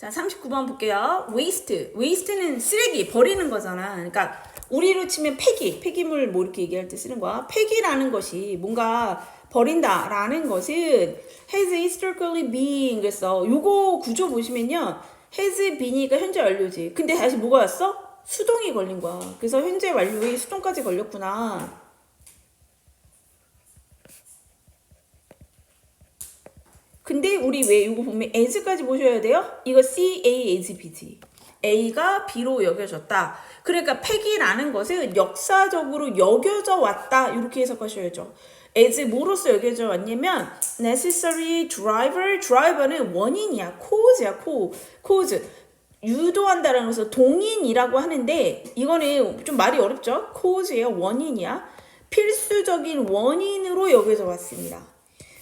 자, 39번 볼게요. waste. waste는 쓰레기, 버리는 거잖아. 그러니까 우리로 치면 폐기, 폐기물 뭐 이렇게 얘기할 때 쓰는 거야. 폐기라는 것이 뭔가 버린다라는 것은 has historically been 그래서 요거 구조 보시면요. has been이가 현재 완료지. 근데 다시 뭐가 왔어? 수동이 걸린 거야. 그래서 현재 완료에 수동까지 걸렸구나. 근데 우리 왜 이거 보면 as까지 보셔야 돼요? 이거 C, A, as, B지. A가 B로 여겨졌다. 그러니까 폐기라는 것은 역사적으로 여겨져 왔다. 이렇게 해석하셔야죠. as 뭐로서 여겨져 왔냐면 necessary driver, driver는 원인이야. cause야, cause. 유도한다라는 것은 동인이라고 하는데 이거는 좀 말이 어렵죠? cause예요. 원인이야. 필수적인 원인으로 여겨져 왔습니다.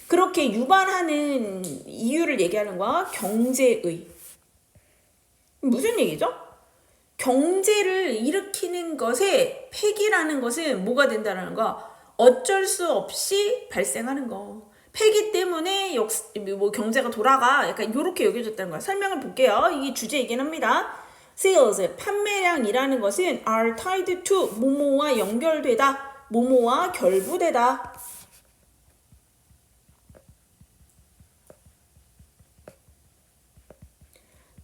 그렇게 유발하는 이유를 얘기하는 거야. 경제의. 무슨 얘기죠? 경제를 일으키는 것에 폐기라는 것은 뭐가 된다는 거? 어쩔 수 없이 발생하는 거. 폐기 때문에 역, 뭐 경제가 돌아가. 약간 이렇게 여겨졌다는 거야. 설명을 볼게요. 이게 주제이긴 합니다. sales, 판매량이라는 것은 are tied to 모모와 연결되다. 모모와 결부되다.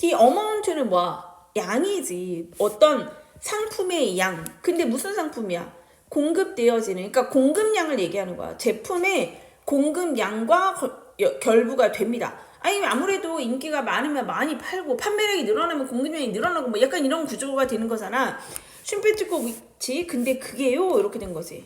The amount는 뭐야? 양이지. 어떤 상품의 양. 근데 무슨 상품이야? 공급되어지는. 그러니까 공급량을 얘기하는 거야. 제품의 공급량과 거- 여- 결부가 됩니다. 아니 아무래도 인기가 많으면 많이 팔고 판매량이 늘어나면 공급량이 늘어나고 뭐 약간 이런 구조가 되는 거잖아. 슈페트코 위치 근데 그게요 이렇게 된 거지.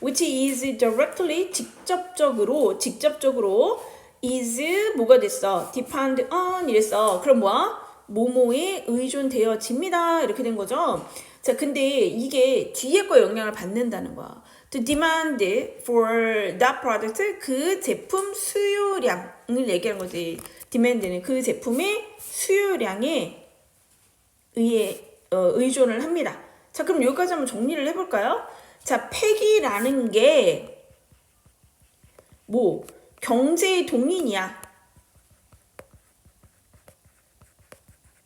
Which is directly 직접적으로 직접적으로 is 뭐가 됐어? depend on 이랬어. 그럼 뭐야? 뭐뭐에 의존되어집니다. 이렇게 된 거죠. 자, 근데 이게 뒤에 거 영향을 받는다는 거야. The demand for that product 그 제품 수요량을 얘기하는 거지. demand는 그 제품의 수요량에 의해 어, 의존을 합니다. 자, 그럼 여기까지 한번 정리를 해볼까요? 자, 폐기라는 게 뭐 경제의 동인이야.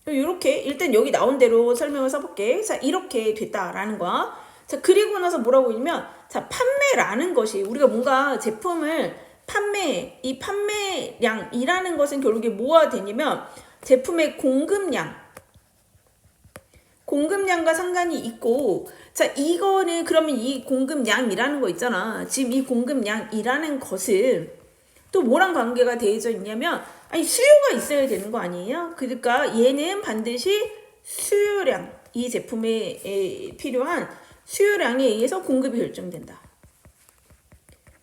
이렇게 일단 여기 나온 대로 설명을 써볼게. 자 이렇게 됐다라는 거야. 자 그리고 나서 뭐라고 했냐면 자 판매라는 것이 우리가 뭔가 제품을 판매 이 판매량이라는 것은 결국에 뭐가 되냐면 제품의 공급량 공급량과 상관이 있고 자 이거는 그러면 이 공급량이라는 거 있잖아 지금 이 공급량이라는 것은 또 뭐랑 관계가 되어져 있냐면 아니 수요가 있어야 되는 거 아니에요? 그러니까 얘는 반드시 수요량 이 제품에 에, 필요한 수요량에 의해서 공급이 결정된다.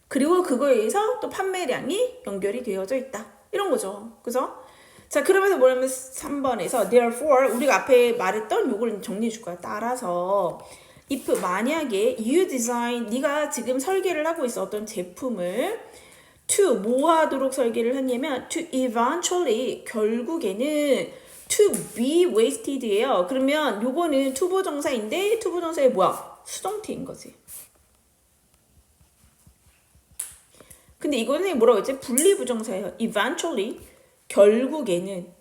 그리고 그거에 의해서 또 판매량이 연결이 되어져 있다. 이런 거죠. 그죠 자 그러면서 뭐냐면 3번에서 therefore 우리가 앞에 말했던 요걸 정리해 줄 거야. 따라서 if 만약에 you design 네가 지금 설계를 하고 있어. 어떤 제품을 to 뭐 하도록 설계를 했냐면 to eventually 결국에는 to be wasted예요. 그러면 요거는 투부 정사인데 투부 정사의 뭐야? 수동태인 거지. 근데 이거는 뭐라고 했지? 분리부정사예요. eventually 결국에는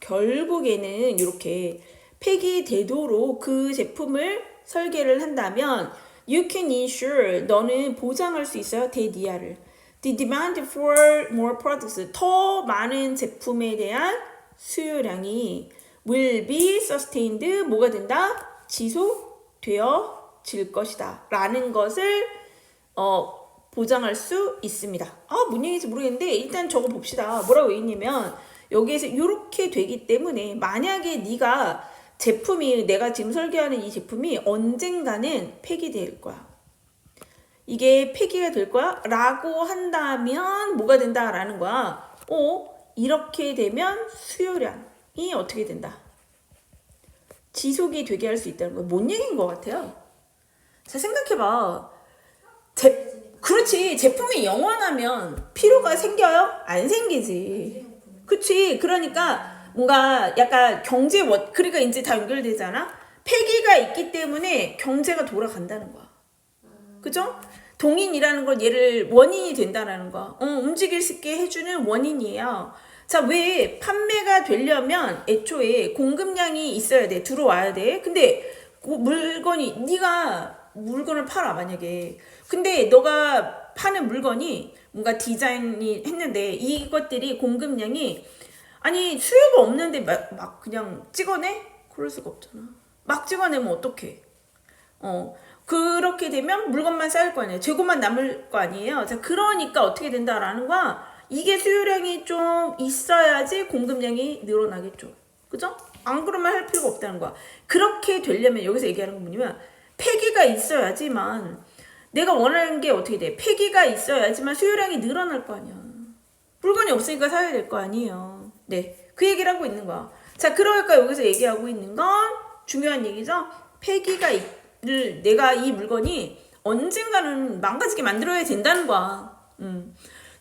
결국에는 이렇게 폐기되도록 그 제품을 설계를 한다면 you can ensure 너는 보장할 수 있어요 대디아를 the demand for more products 더 많은 제품에 대한 수요량이 will be sustained 뭐가 된다 지속되어질 것이다 라는 것을 어 보장할 수 있습니다. 아, 뭔 얘기인지 모르겠는데 일단 적어 봅시다. 뭐라고 있냐면 여기에서 이렇게 되기 때문에 만약에 네가 제품이 내가 지금 설계하는 이 제품이 언젠가는 폐기될 거야. 이게 폐기가 될 거야? 라고 한다면 뭐가 된다라는 거야. 어, 이렇게 되면 수요량이 어떻게 된다? 지속이 되게 할 수 있다는 거야. 뭔 얘기인 것 같아요? 자, 생각해봐. 제, 그렇지. 제품이 영원하면 필요가 생겨요? 안 생기지. 그치. 그러니까 뭔가 약간 경제 원, 그러니까 이제 다 연결되잖아? 폐기가 있기 때문에 경제가 돌아간다는 거야. 그죠? 동인이라는 건 얘를 원인이 된다라는 거야. 어, 움직일 수 있게 해주는 원인이에요. 자, 왜 판매가 되려면 애초에 공급량이 있어야 돼. 들어와야 돼. 근데 그 물건이 네가 물건을 팔아 만약에. 근데 너가 파는 물건이 뭔가 디자인이 했는데 이것들이 공급량이 아니 수요가 없는데 막, 막 그냥 찍어내? 그럴 수가 없잖아. 막 찍어내면 어떡해? 어 그렇게 되면 물건만 쌓일 거 아니에요. 재고만 남을 거 아니에요. 자 그러니까 어떻게 된다라는 거야. 이게 수요량이 좀 있어야지 공급량이 늘어나겠죠. 그죠? 안 그러면 할 필요가 없다는 거야. 그렇게 되려면 여기서 얘기하는 건 뭐냐면 폐기가 있어야지만 내가 원하는 게 어떻게 돼? 폐기가 있어야지만 수요량이 늘어날 거 아니야. 물건이 없으니까 사야 될 거 아니에요. 네. 그 얘기를 하고 있는 거야. 자, 그러니까 여기서 얘기하고 있는 건 중요한 얘기죠. 폐기가 를 내가 이 물건이 언젠가는 망가지게 만들어야 된다는 거야. 음.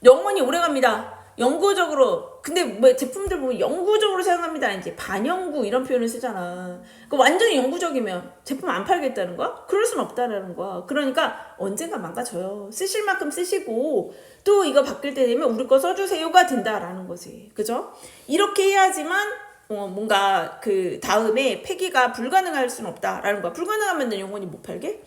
영원히 오래 갑니다. 영구적으로 근데 뭐 제품들 보면 영구적으로 사용합니다 이제 반영구 이런 표현을 쓰잖아. 그 완전히 영구적이면 제품 안 팔겠다는 거야? 그럴 순 없다라는 거야. 그러니까 언젠가 망가져요. 쓰실 만큼 쓰시고 또 이거 바뀔 때 되면 우리 거 써주세요가 된다라는 거지. 그죠? 이렇게 해야지만 어, 뭔가 그 다음에 폐기가 불가능할 수는 없다라는 거야. 불가능하면 영원히 못 팔게.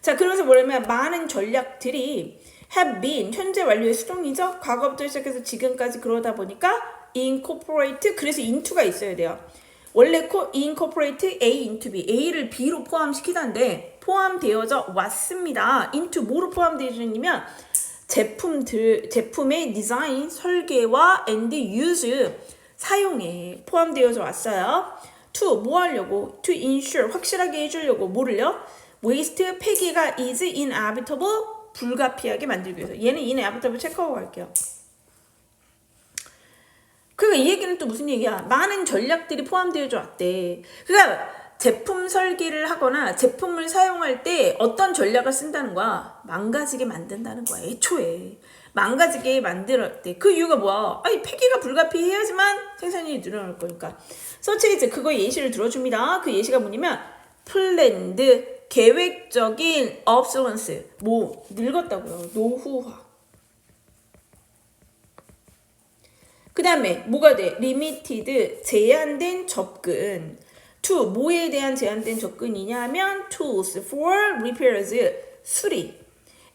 자, 그래서 뭐냐면 많은 전략들이 have been 현재 완료의 수동이죠. 과거부터 시작해서 지금까지 그러다 보니까 incorporate 그래서 into가 있어야 돼요. 원래 co- incorporate A into B A를 B로 포함시키던데 포함되어져 왔습니다. into 뭐로 포함되어지냐면 제품들 제품의 디자인 설계와 and use 사용에 포함되어져 왔어요. to 뭐 하려고? to ensure 확실하게 해주려고 뭐를요? waste 폐기가 is inevitable 불가피하게 만들기 위해서 얘는 inevitable 체크하고 갈게요. 그러니까 이 얘기는 또 무슨 얘기야? 많은 전략들이 포함되어져 왔대. 그러니까 제품 설계를 하거나 제품을 사용할 때 어떤 전략을 쓴다는 거야? 망가지게 만든다는 거야. 애초에. 망가지게 만들었 대. 그 이유가 뭐야? 아니, 폐기가 불가피해야지만 생산이 늘어날 거니까. 서치이즈 그거 예시를 들어줍니다. 그 예시가 뭐냐면 플랜드 계획적인 obsolescence 뭐 늙었다고요. 노후화. 그 다음에 뭐가 돼? 리미티드 제한된 접근. to 뭐에 대한 제한된 접근이냐 하면 tools for repairs 수리.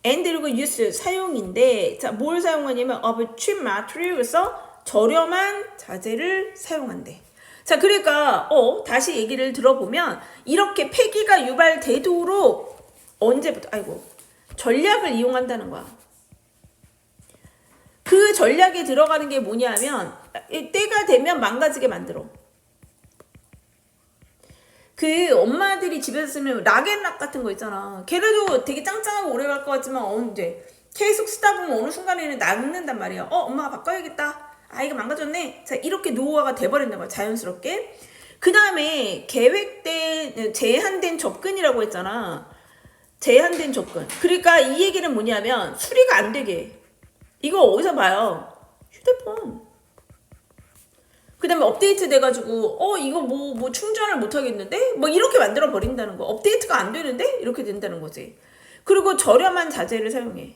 And 그리고 use 사용인데 자 뭘 사용하냐면 of cheap materials서 저렴한 자재를 사용한대. 자 그러니까 어 다시 얘기를 들어보면 이렇게 폐기가 유발되도록 언제부터 아이고 전략을 이용한다는 거야. 그 전략에 들어가는 게 뭐냐면 이 때가 되면 망가지게 만들어. 그 엄마들이 집에서 쓰는 락앤락 같은 거 있잖아. 걔네도 되게 짱짱하고 오래 갈 것 같지만 언제 계속 쓰다 보면 어느 순간에는 낡는단 말이야. 어 엄마가 바꿔야겠다. 아 이거 망가졌네. 자 이렇게 노후화가 돼버린단 말이야. 자연스럽게. 그 다음에 계획된 제한된 접근이라고 했잖아. 제한된 접근. 그러니까 이 얘기는 뭐냐면 수리가 안 되게. 이거 어디서 봐요? 휴대폰. 그 다음에 업데이트 돼가지고, 어, 이거 뭐, 뭐 충전을 못 하겠는데? 뭐 이렇게 만들어 버린다는 거. 업데이트가 안 되는데? 이렇게 된다는 거지. 그리고 저렴한 자재를 사용해.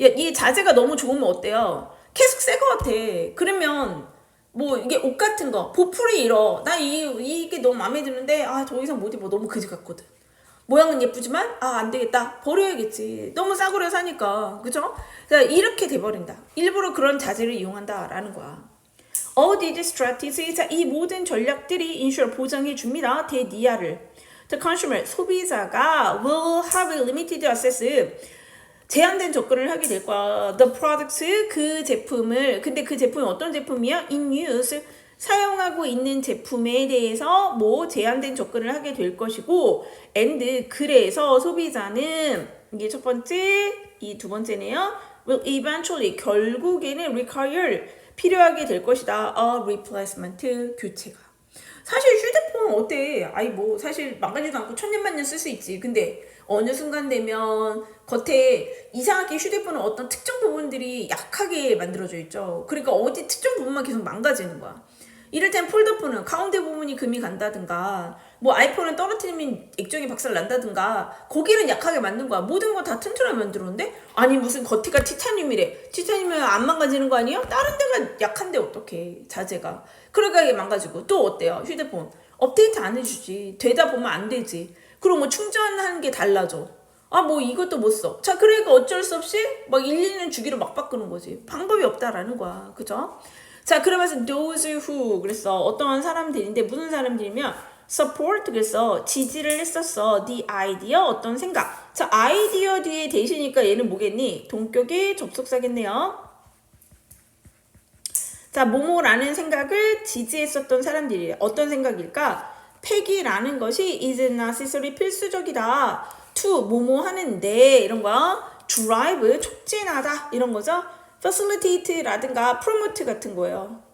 야, 이 자재가 너무 좋으면 어때요? 계속 새 거 같아. 그러면, 뭐, 이게 옷 같은 거, 보풀이 잃어. 나 이, 이게 너무 마음에 드는데, 아, 더 이상 못 입어. 너무 그지 같거든. 모양은 예쁘지만 아 안 되겠다 버려야겠지 너무 싸구려 사니까 그죠? 자 이렇게 돼버린다 일부러 그런 자재를 이용한다라는 거야 All these strategies 자 이 모든 전략들이 인슈어 보장해 줍니다 대니아를 The consumer 소비자가 will have limited access 제한된 접근을 하게 될 거야. The products 그 제품을 근데 그 제품이 어떤 제품이야? In use 사용하고 있는 제품에 대해서 뭐 제한된 접근을 하게 될 것이고 and 그래서 소비자는 이게 첫 번째 이 두 번째네요. will eventually 결국에는 require 필요하게 될 것이다. a replacement 교체가. 사실 휴대폰 어때? 아이 뭐 사실 망가지도 않고 천년만년 쓸 수 있지. 근데 어느 순간 되면 겉에 이상하게 휴대폰은 어떤 특정 부분들이 약하게 만들어져 있죠. 그러니까 어디 특정 부분만 계속 망가지는 거야. 이를테면 폴더폰은 가운데 부분이 금이 간다든가 뭐 아이폰은 떨어뜨리면 액정이 박살 난다든가 거기는 약하게 만든 거야. 모든 거 다 튼튼하게 만들었는데? 아니 무슨 겉에가 티타늄이래. 티타늄이면 안 망가지는 거 아니에요? 다른 데가 약한데 어떡해 자재가. 그러니까 이게 망가지고. 또 어때요? 휴대폰. 업데이트 안 해주지. 되다 보면 안 되지. 그리고 뭐 충전하는 게 달라져. 아 뭐 이것도 못 써. 자 그러니까 어쩔 수 없이 막 1, 2년 주기로 막 바꾸는 거지. 방법이 없다라는 거야. 그죠? 자 그러면서 those who 그래서 어떠한 사람들인데 무슨 사람들이면 support 그래서 지지를 했었어. the idea 어떤 생각. 자 아이디어 뒤에 대시니까 얘는 뭐겠니? 동격의 접속사겠네요. 자, 모모라는 생각을 지지했었던 사람들이 어떤 생각일까? 폐기라는 것이 is necessary 필수적이다. to 모모 하는데 이런 거 drive 촉진하다 이런 거죠. facilitate라든가 promote 같은 거예요.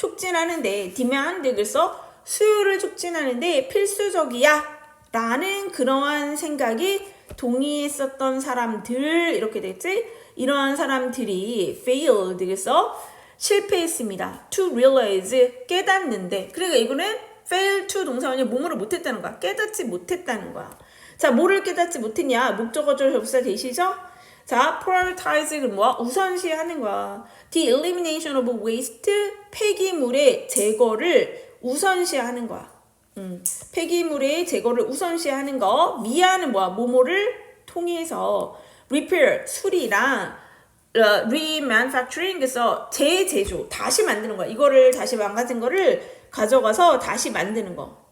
촉진하는데 demand 그래서 수요를 촉진하는데 필수적이야. 라는 그러한 생각이 동의했었던 사람들 이렇게 됐지? 이러한 사람들이 failed 그래서 실패했습니다. to realize 깨닫는데. 그러니까 이거는 fail to 동사원이 몸으로 못했다는 거야. 깨닫지 못했다는 거야. 자 뭐를 깨닫지 못했냐? 목적어절 접사 되시죠 자, prioritize 그 뭐야? 우선시하는 거야. The elimination of waste 폐기물의 제거를 우선시하는 거야. 음, 폐기물의 제거를 우선시하는 거. 미아는 뭐야? 모모를 통해서 repair 수리랑 어, remanufacturing 그래서 재제조 다시 만드는 거야. 이거를 다시 망가진 거를 가져가서 다시 만드는 거.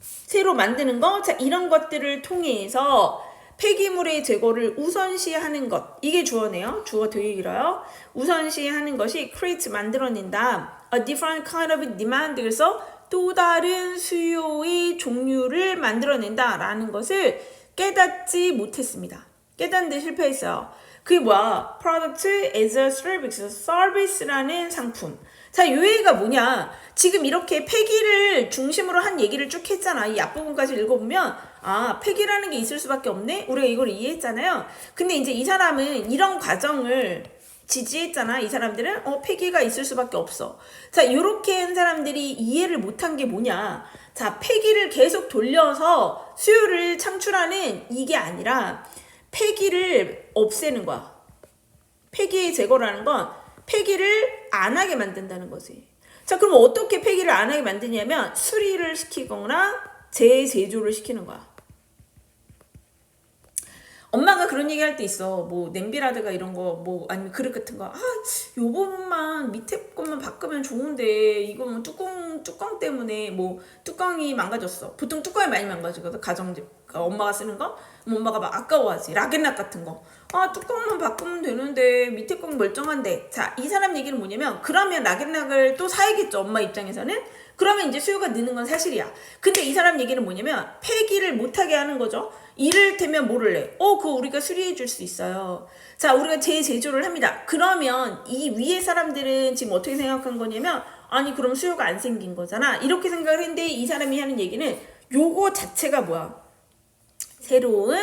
새로 만드는 거. 자, 이런 것들을 통해서 폐기물의 제거를 우선시하는 것 이게 주어네요. 주어 되게 길어요. 우선시하는 것이 create 만들어낸다. A different kind of demand 그래서 또 다른 수요의 종류를 만들어낸다라는 것을 깨닫지 못했습니다. 깨닫는데 실패했어요. 그게 뭐야? Product as a service, 서비스라는 상품. 자, 요 얘기가 뭐냐? 지금 이렇게 폐기를 중심으로 한 얘기를 쭉 했잖아. 이 앞부분까지 읽어보면, 아, 폐기라는 게 있을 수밖에 없네? 우리가 이걸 이해했잖아요. 근데 이제 이 사람은 이런 과정을 지지했잖아. 이 사람들은, 어, 폐기가 있을 수밖에 없어. 자, 요렇게 한 사람들이 이해를 못한 게 뭐냐? 자, 폐기를 계속 돌려서 수요를 창출하는 이게 아니라, 폐기를 없애는 거야. 폐기의 제거라는 건 폐기를 안 하게 만든다는 거지. 자, 그럼 어떻게 폐기를 안 하게 만드냐면 수리를 시키거나 재제조를 시키는 거야. 엄마가 그런 얘기 할 때 있어. 뭐 냄비라든가 이런 거, 뭐 아니면 그릇 같은 거. 아, 요 부분만 밑에 것만 바꾸면 좋은데 이거 뭐 뚜껑 뚜껑 때문에 뭐 뚜껑이 망가졌어. 보통 뚜껑이 많이 망가지거든. 가정집 엄마가 쓰는 거. 엄마가 막 아까워하지. 락앤락 같은 거. 아 뚜껑만 바꾸면 되는데 밑에 건 멀쩡한데. 자, 이 사람 얘기는 뭐냐면 그러면 락앤락을 또 사야겠죠. 엄마 입장에서는. 그러면 이제 수요가 느는 건 사실이야. 근데 이 사람 얘기는 뭐냐면 폐기를 못하게 하는 거죠. 이를테면 뭐를 해? 어, 그거 우리가 수리해 줄 수 있어요. 자, 우리가 재제조를 합니다. 그러면 이 위에 사람들은 지금 어떻게 생각한 거냐면 아니 그럼 수요가 안 생긴 거잖아. 이렇게 생각을 했는데 이 사람이 하는 얘기는 요거 자체가 뭐야? 새로운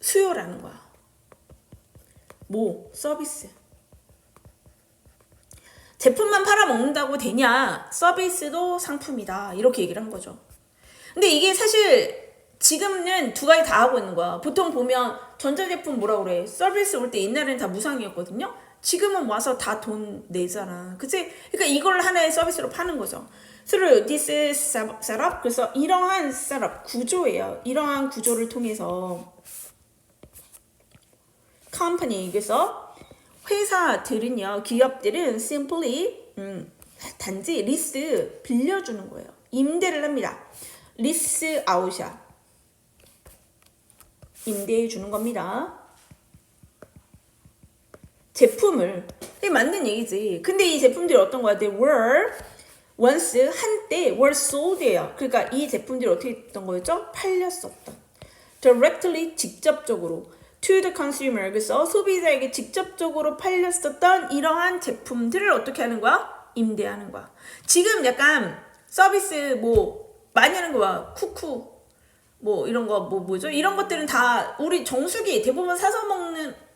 수요라는 거야. 뭐? 서비스. 제품만 팔아먹는다고 되냐? 서비스도 상품이다. 이렇게 얘기를 한 거죠. 근데 이게 사실 지금은 두 가지 다 하고 있는 거야. 보통 보면 전자제품 뭐라 그래? 서비스 올 때 옛날에는 다 무상이었거든요. 지금은 와서 다 돈 내잖아. 그치? 그러니까 이걸 하나의 서비스로 파는 거죠. Through this setup. 그래서 이러한 setup, 구조예요. 이러한 구조를 통해서 company, 그래서 회사들은요, 기업들은 simply 음, 단지 리스 빌려주는 거예요. 임대를 합니다. 리스 아웃이야. 임대해 주는 겁니다. 제품을 이게 맞는 얘기지. 근데 이 제품들이 어떤 거야? They were once 한때 were sold예요. 그러니까 이 제품들이 어떻게 했던 거였죠? 팔렸었던. directly 직접적으로 to the consumer 그래서 소비자에게 직접적으로 팔렸었던 이러한 제품들을 어떻게 하는 거야? 임대하는 거야. 지금 약간 서비스 뭐 많이 하는 거야. 쿠쿠 뭐 이런 거 뭐 뭐죠? 이런 것들은 다 우리 정수기 대부분 사서 먹는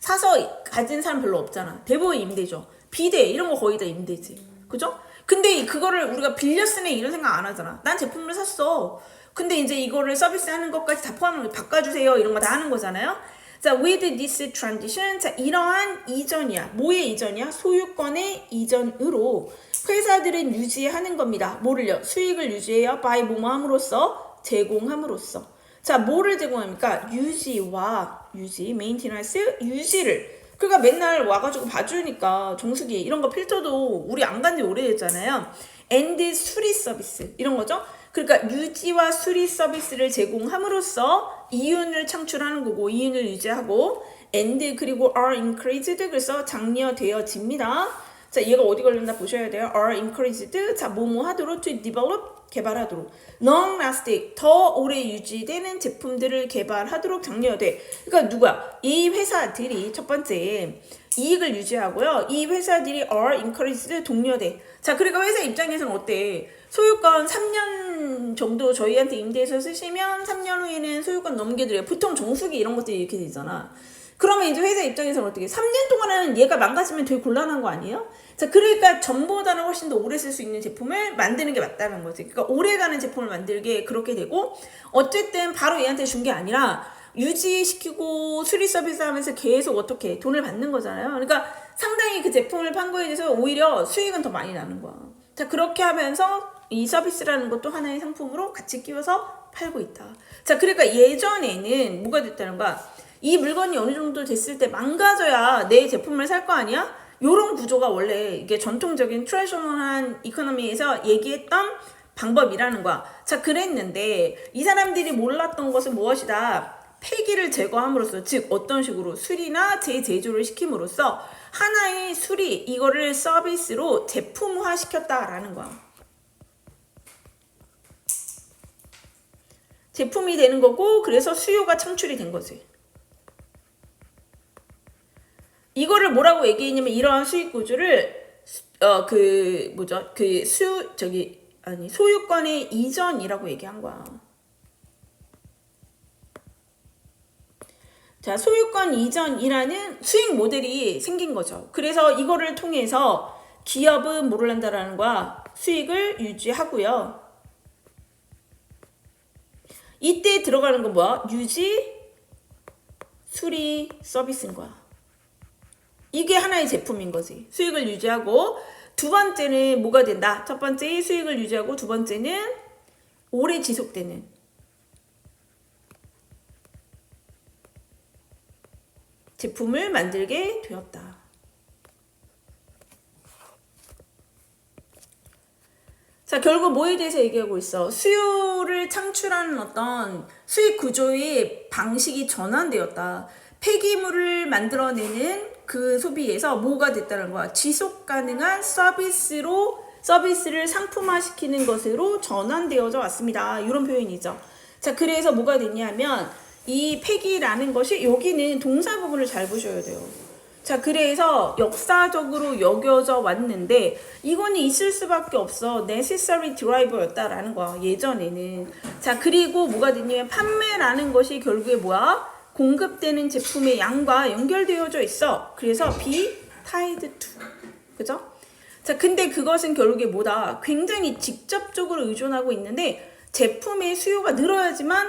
사서 가진 사람 별로 없잖아. 대부분 임대죠. 비대 이런 거 거의 다 임대지. 그죠? 근데 그거를 우리가 빌려 쓰네 이런 생각 안 하잖아. 난 제품을 샀어. 근데 이제 이거를 서비스하는 것까지 다 포함을 바꿔주세요 이런 거 다 하는 거잖아요. 자, with this transition, 자 이러한 이전이야. 뭐의 이전이야? 소유권의 이전으로 회사들은 유지하는 겁니다. 뭐를요? 수익을 유지해요. by 뭐뭐 함으로써 제공함으로써. 자, 뭐를 제공합니까? 유지와 유지, maintenance, 유지를. 그러니까 맨날 와가지고 봐주니까 정수기 이런 거 필터도 우리 안 간 지 오래됐잖아요. and 수리 서비스 이런 거죠. 그러니까 유지와 수리 서비스를 제공함으로써 이윤을 창출하는 거고 이윤을 유지하고 and 그리고 are increased 그래서 장려되어집니다. 자, 얘가 어디 걸렸나 보셔야 돼요. are increased. 자, 뭐뭐 하도록 to develop 개발하도록 long lasting 더 오래 유지되는 제품들을 개발하도록 장려돼. 그러니까 누구야? 이 회사들이 첫 번째 이익을 유지하고요. 이 회사들이 are increased 독려돼. 자, 그러니까 회사 입장에서는 어때? 소유권 3년 정도 저희한테 임대해서 쓰시면 3년 후에는 소유권 넘겨드려요. 보통 정수기 이런 것들이 이렇게 되잖아. 그러면 이제 회사 입장에서는 어떻게 3년 동안은 얘가 망가지면 되게 곤란한 거 아니에요? 자, 그러니까 전보다는 훨씬 더 오래 쓸 수 있는 제품을 만드는 게 맞다는 거지. 그러니까 오래 가는 제품을 만들게 그렇게 되고 어쨌든 바로 얘한테 준 게 아니라 유지시키고 수리 서비스 하면서 계속 어떻게 돈을 받는 거잖아요. 그러니까 상당히 그 제품을 판 거에 대해서 오히려 수익은 더 많이 나는 거야. 자, 그렇게 하면서 이 서비스라는 것도 하나의 상품으로 같이 끼워서 팔고 있다. 자, 그러니까 예전에는 뭐가 됐다는 거야? 이 물건이 어느 정도 됐을 때 망가져야 내 제품을 살 거 아니야? 요런 구조가 원래 이게 전통적인 트레디셔널한 이코노미에서 얘기했던 방법이라는 거야. 자, 그랬는데 이 사람들이 몰랐던 것은 무엇이다? 폐기를 제거함으로써 즉 어떤 식으로 수리나 재제조를 시킴으로써 하나의 수리 이거를 서비스로 제품화 시켰다라는 거야. 제품이 되는 거고 그래서 수요가 창출이 된 거지. 이거를 뭐라고 얘기했냐면 이러한 수익 구조를 어 그 뭐죠 그 수 저기 아니 소유권의 이전이라고 얘기한 거야. 자 소유권 이전이라는 수익 모델이 생긴 거죠. 그래서 이거를 통해서 기업은 뭐를 한다라는 거야 수익을 유지하고요. 이때 들어가는 건 뭐야 유지 수리 서비스인 거야. 이게 하나의 제품인 거지. 수익을 유지하고 두 번째는 뭐가 된다? 첫 번째 수익을 유지하고 두 번째는 오래 지속되는 제품을 만들게 되었다. 자, 결국 뭐에 대해서 얘기하고 있어? 수요를 창출하는 어떤 수익 구조의 방식이 전환되었다. 폐기물을 만들어내는 그 소비에서 뭐가 됐다는 거야? 지속 가능한 서비스로 서비스를 상품화시키는 것으로 전환되어져 왔습니다. 이런 표현이죠. 자, 그래서 뭐가 됐냐면 이 폐기라는 것이 여기는 동사 부분을 잘 보셔야 돼요. 자, 그래서 역사적으로 여겨져 왔는데 이거는 있을 수밖에 없어. necessary driver였다라는 거야. 예전에는. 자, 그리고 뭐가 됐냐면 판매라는 것이 결국에 뭐야? 공급되는 제품의 양과 연결되어져 있어. 그래서 be tied to. 그죠? 자, 근데 그것은 결국에 뭐다? 굉장히 직접적으로 의존하고 있는데 제품의 수요가 늘어야지만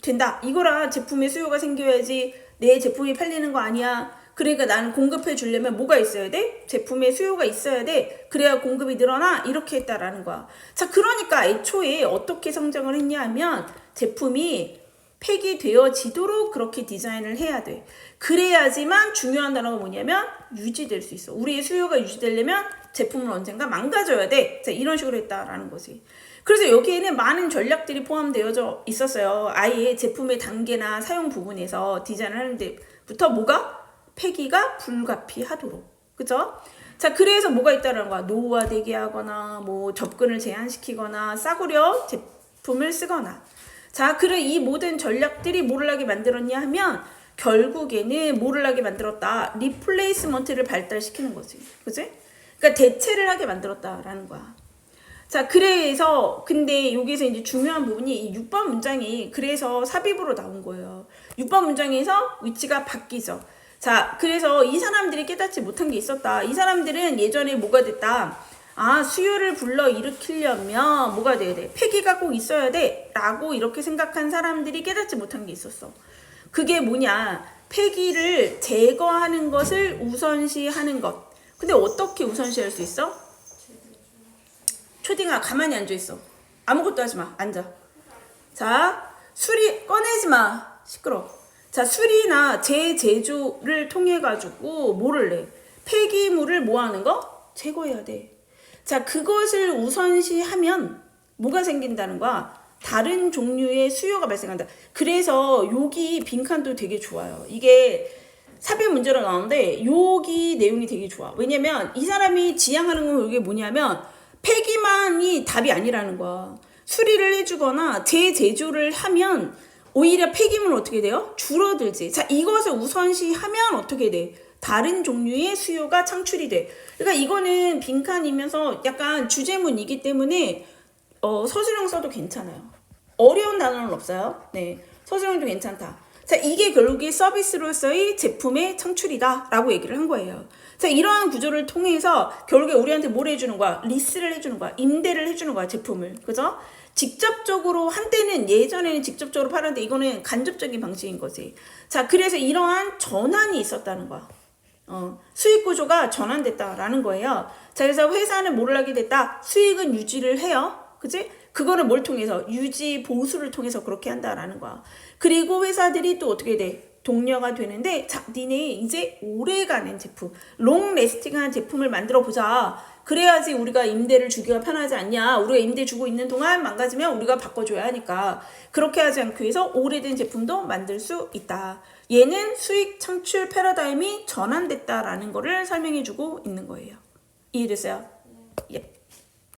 된다. 이거라 제품의 수요가 생겨야지 내 제품이 팔리는 거 아니야. 그러니까 나는 공급해 주려면 뭐가 있어야 돼? 제품의 수요가 있어야 돼. 그래야 공급이 늘어나. 이렇게 했다라는 거야. 자, 그러니까 애초에 어떻게 성장을 했냐 하면 제품이 폐기되어지도록 그렇게 디자인을 해야 돼. 그래야지만 중요한 단어가 뭐냐면 유지될 수 있어. 우리의 수요가 유지되려면 제품을 언젠가 망가져야 돼. 자, 이런 식으로 했다라는 거지. 그래서 여기에는 많은 전략들이 포함되어져 있었어요. 아예 제품의 단계나 사용 부분에서 디자인을 하는데부터 뭐가 폐기가 불가피하도록. 그죠? 자, 그래서 뭐가 있다라는 거야? 노후화되게 하거나 뭐 접근을 제한시키거나 싸구려 제품을 쓰거나 자, 그래 이 모든 전략들이 뭐를 하게 만들었냐 하면 결국에는 뭐를 하게 만들었다. 리플레이스먼트를 발달시키는 거지. 그지? 그러니까 대체를 하게 만들었다라는 거야. 자, 그래서 근데 여기서 이제 중요한 부분이 이 6번 문장이 그래서 삽입으로 나온 거예요. 6번 문장에서 위치가 바뀌죠. 자, 그래서 이 사람들이 깨닫지 못한 게 있었다. 이 사람들은 예전에 뭐가 됐다. 아, 수요를 불러 일으키려면 뭐가 돼야 돼? 폐기가 꼭 있어야 돼. 라고 이렇게 생각한 사람들이 깨닫지 못한 게 있었어. 그게 뭐냐? 폐기를 제거하는 것을 우선시 하는 것. 근데 어떻게 우선시 할 수 있어? 초딩아, 가만히 앉아 있어. 아무것도 하지 마. 앉아. 자, 수리 꺼내지 마. 시끄러. 자, 수리나 재제조를 통해 가지고 뭐를 내? 폐기물을 뭐 하는 거? 제거해야 돼. 자, 그것을 우선시하면 뭐가 생긴다는 거야? 다른 종류의 수요가 발생한다. 그래서 여기 빈칸도 되게 좋아요. 이게 사별 문제로 나오는데 여기 내용이 되게 좋아. 왜냐면 이 사람이 지향하는 건 이게 뭐냐면 폐기만이 답이 아니라는 거야. 수리를 해주거나 재제조를 하면 오히려 폐기물은 어떻게 돼요? 줄어들지. 자, 이것을 우선시하면 어떻게 돼? 다른 종류의 수요가 창출이 돼. 그러니까 이거는 빈칸이면서 약간 주제문이기 때문에 어, 서술형 써도 괜찮아요. 어려운 단어는 없어요. 네. 서술형도 괜찮다. 자, 이게 결국에 서비스로서의 제품의 창출이다 라고 얘기를 한 거예요. 자, 이러한 구조를 통해서 결국에 우리한테 뭘 해주는 거야? 리스를 해주는 거야. 임대를 해주는 거야, 제품을. 그죠? 직접적으로, 한때는 예전에는 직접적으로 팔았는데 이거는 간접적인 방식인 거지. 자, 그래서 이러한 전환이 있었다는 거야. 어, 수익 구조가 전환됐다라는 거예요. 자, 그래서 회사는 뭘 하게 됐다? 수익은 유지를 해요. 그지? 그거는 뭘 통해서? 유지, 보수를 통해서 그렇게 한다라는 거야. 그리고 회사들이 또 어떻게 돼? 동료가 되는데, 자, 니네 이제 오래 가는 제품, 롱 레스팅한 제품을 만들어 보자. 그래야지 우리가 임대를 주기가 편하지 않냐. 우리가 임대 주고 있는 동안 망가지면 우리가 바꿔줘야 하니까. 그렇게 하지 않기 위해서 오래된 제품도 만들 수 있다. 얘는 수익 창출 패러다임이 전환됐다라는 거를 설명해 주고 있는 거예요. 이해됐어요? 예.